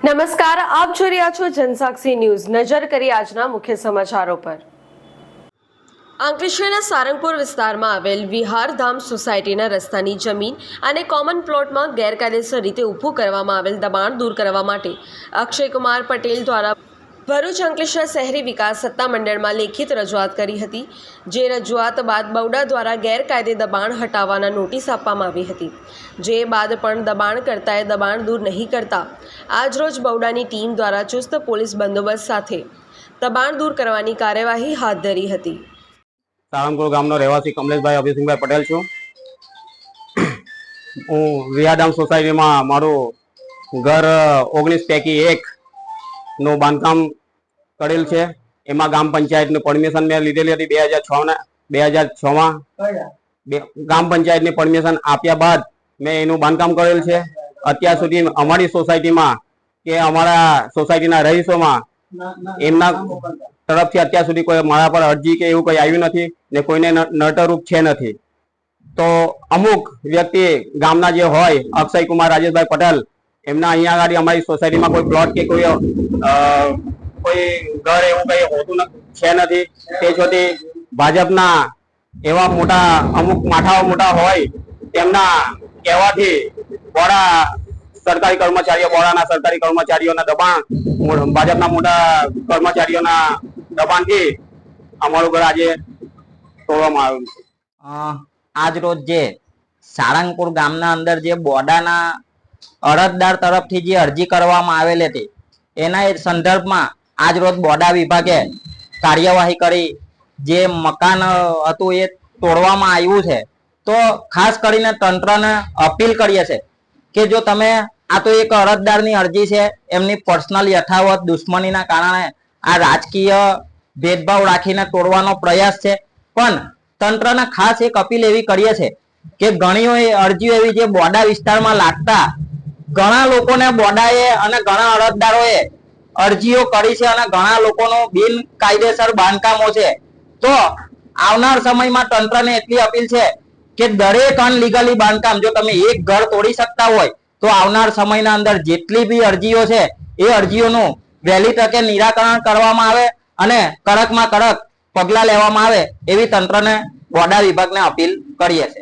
નમસ્કાર, આપ જોઈ રહ્યા છો જનસાક્ષી ન્યૂઝ. નજર કરી આજના મુખ્ય સમાચારો પર. અંકલેશ્વરના સારંગપુર વિસ્તારમાં આવેલ વિહારધામ સોસાયટીના રસ્તાની જમીન અને કોમન પ્લોટમાં ગેરકાયદેસર રીતે ઊભું કરવામાં આવેલ દબાણ દૂર કરવા માટે અક્ષયકુમાર પટેલ દ્વારા ભરૂચ અંકલેશ્વર શહેરી વિકાસ સત્તા મંડળમાં લેખિત રજૂઆત કરી હતી, જે રજૂઆત બાદ બવડા દ્વારા ગેરકાયદે દબાણ હટાવવાના નોટિસ આપવામાં આવી હતી. જે બાદ પણ દબાણકર્તાએ દબાણ દૂર નહીં કરતા. આજરોજ બવડાની ટીમ દ્વારા ચુસ્ત પોલીસ બંદોબસ્ત સાથે દબાણ દૂર કરવાની કાર્યવાહી હાથ ધરી હતી. સાળંગપુર ગામનો રહેવાસી કમલેશભાઈ અભિસિંહભાઈ પટેલ છું. હું વિયાડામ સોસાયટીમાં મારું ઘર ઓગણીસ પૈકી એક નું બાંધકામ કરેલ છે. એમાં ગામનું પરમિશન મેં લીધેલી હતી બે હજાર છ ના બે હજાર છ માં. ગામ પંચાયતની પરમિશન આપ્યા બાદ મેં એનું બાંધકામ કરેલ છે. અત્યાર સુધી અમારી સોસાયટીમાં કે અમારા સોસાયટીના રહીશોમાં એમના તરફથી અત્યાર સુધી કોઈ મારા પર અરજી કે એવું કંઈ આવ્યું નથી ને કોઈને નટરૂપ છે નથી. તો અમુક વ્યક્તિ ગામના જે હોય અક્ષય કુમાર રાજેશભાઈ પટેલ એમના અહીંયા આગળ અમારી સોસાયટીમાં કોઈ પ્લોટ કે કોઈ કોઈ ઘર એવું કઈ હોતું છે નથી. તે છોટી ભાજપના એવા મોટા, અમુક માથાઓ મોટા હોય, તેમના કહેવાથી બોડા સરકારી કર્મચારીઓ બોડાના સરકારી કર્મચારીઓના દબાણ ભાજપના મોટા કર્મચારીઓના દબાણથી અમારું ઘર આજે તોડવામાં આવ્યું છે. આજ રોજ જે સાળંગપુર ગામના અંદર જે બોડાના અરજદાર તરફથી જે અરજી કરવામાં આવેલી હતી, એના સંદર્ભમાં આજ રોજ બોડા વિભાગે કાર્યવાહી કરી. જે મકાન હતું એ તોડવામાં આવ્યું છે. તો ખાસ કરીને તંત્રને અપીલ કરીએ છે કે જો તમે, આ તો એક અરજદારની અરજી છે, એમની પર્સનલ યથાવત દુશ્મનીના કારણે આ રાજકીય ભેદભાવ રાખીને તોડવાનો પ્રયાસ છે. પણ તંત્રને ખાસ એક અપીલ એવી કરીએ છે કે ઘણીઓ અરજીઓ એવી જે બોડા વિસ્તારમાં લાગતા ઘણા લોકોને બોડાએ અને ઘણા અરજદારોએ અરજીઓ કરી છે અને ઘણા લોકોનું બિનકાયદેસર બાંધકામો છે. તો આવનાર સમયમાં તંત્રને એટલી અપીલ છે કે દરેક અનલીગલી બાંધકામ, જો તમે એક ઘર તોડી શકતા હોય, તો આવનાર સમયના અંદર જેટલી બી અરજીઓ છે, એ અરજીઓનું વહેલી તકે નિરાકરણ કરવામાં આવે અને કડકમાં કડક પગલાં લેવામાં આવે એવી તંત્રને વડા વિભાગને અપીલ કરીએ છે